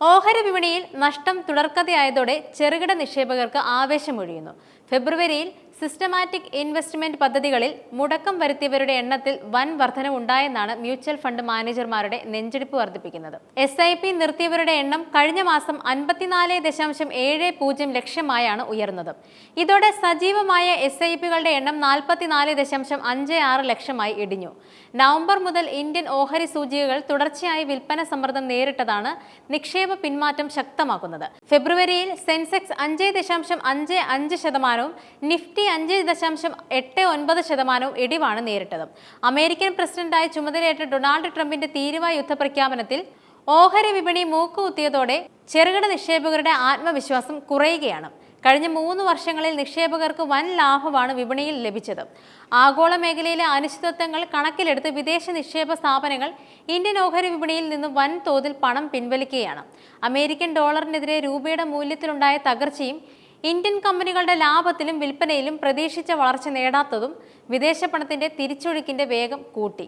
ഓഹരി വിപണിയിൽ നഷ്ടം തുടർക്കഥയായതോടെ ചെറുകിട നിക്ഷേപകർക്ക് ആവേശമൊഴിയുന്നു. ഫെബ്രുവരിയിൽ സിസ്റ്റമാറ്റിക് ഇൻവെസ്റ്റ്മെന്റ് പദ്ധതികളിൽ മുടക്കം വരുത്തിയവരുടെ എണ്ണത്തിൽ വൻ വർധനവുണ്ടായെന്നാണ് മ്യൂച്വൽ ഫണ്ട് മാനേജർമാരുടെ നെഞ്ചെടുപ്പ് വർദ്ധിപ്പിക്കുന്നത്. എസ് ഐ പി നിർത്തിയവരുടെ എണ്ണം കഴിഞ്ഞ മാസം അൻപത്തിനാല് ദശാംശം ഏഴ് പൂജ്യം ലക്ഷമായാണ് ഉയർന്നത്. ഇതോടെ സജീവമായ എസ് ഐ പികളുടെ എണ്ണം നാൽപ്പത്തിനാല് ദശാംശം അഞ്ച് ആറ് ലക്ഷമായി ഇടിഞ്ഞു. നവംബർ മുതൽ ഇന്ത്യൻ ഓഹരി സൂചികകൾ തുടർച്ചയായി വിൽപ്പന സമ്മർദ്ദം നേരിട്ടതാണ് നിക്ഷേപ പിന്മാറ്റം ശക്തമാക്കുന്നത്. ഫെബ്രുവരിയിൽ സെൻസെക്സ് അഞ്ച് ദശാംശം അഞ്ച് അഞ്ച് ശതമാനവും നിഫ്റ്റി അഞ്ച് ദശാംശം എട്ട് ഒൻപത് ശതമാനവും ഇടിവാണ് നേരിട്ടത്. അമേരിക്കൻ പ്രസിഡന്റായി ചുമതലയേറ്റ ഡൊണാൾഡ് ട്രംപിന്റെ തീരുവ യുദ്ധപ്രഖ്യാപനത്തിൽ ഓഹരി വിപണി മൂക്കുകുത്തിയതോടെ ചെറുകിട നിക്ഷേപകരുടെ ആത്മവിശ്വാസം കുറയുകയാണ്. കഴിഞ്ഞ മൂന്ന് വർഷങ്ങളിൽ നിക്ഷേപകർക്ക് വൻ ലാഭമാണ് വിപണിയിൽ ലഭിച്ചത്. ആഗോള മേഖലയിലെ അനിശ്ചിതത്വങ്ങൾ കണക്കിലെടുത്ത് വിദേശ നിക്ഷേപ സ്ഥാപനങ്ങൾ ഇന്ത്യൻ ഓഹരി വിപണിയിൽ നിന്ന് വൻതോതിൽ പണം പിൻവലിക്കുകയാണ്. അമേരിക്കൻ ഡോളറിനെതിരെ രൂപയുടെ മൂല്യത്തിലുണ്ടായ തകർച്ചയും ഇന്ത്യൻ കമ്പനികളുടെ ലാഭത്തിലും വിൽപ്പനയിലും പ്രതീക്ഷിച്ച വളർച്ച നേടാത്തതും വിദേശ പണത്തിന്റെ തിരിച്ചൊഴുക്കിന്റെ വേഗം കൂട്ടി.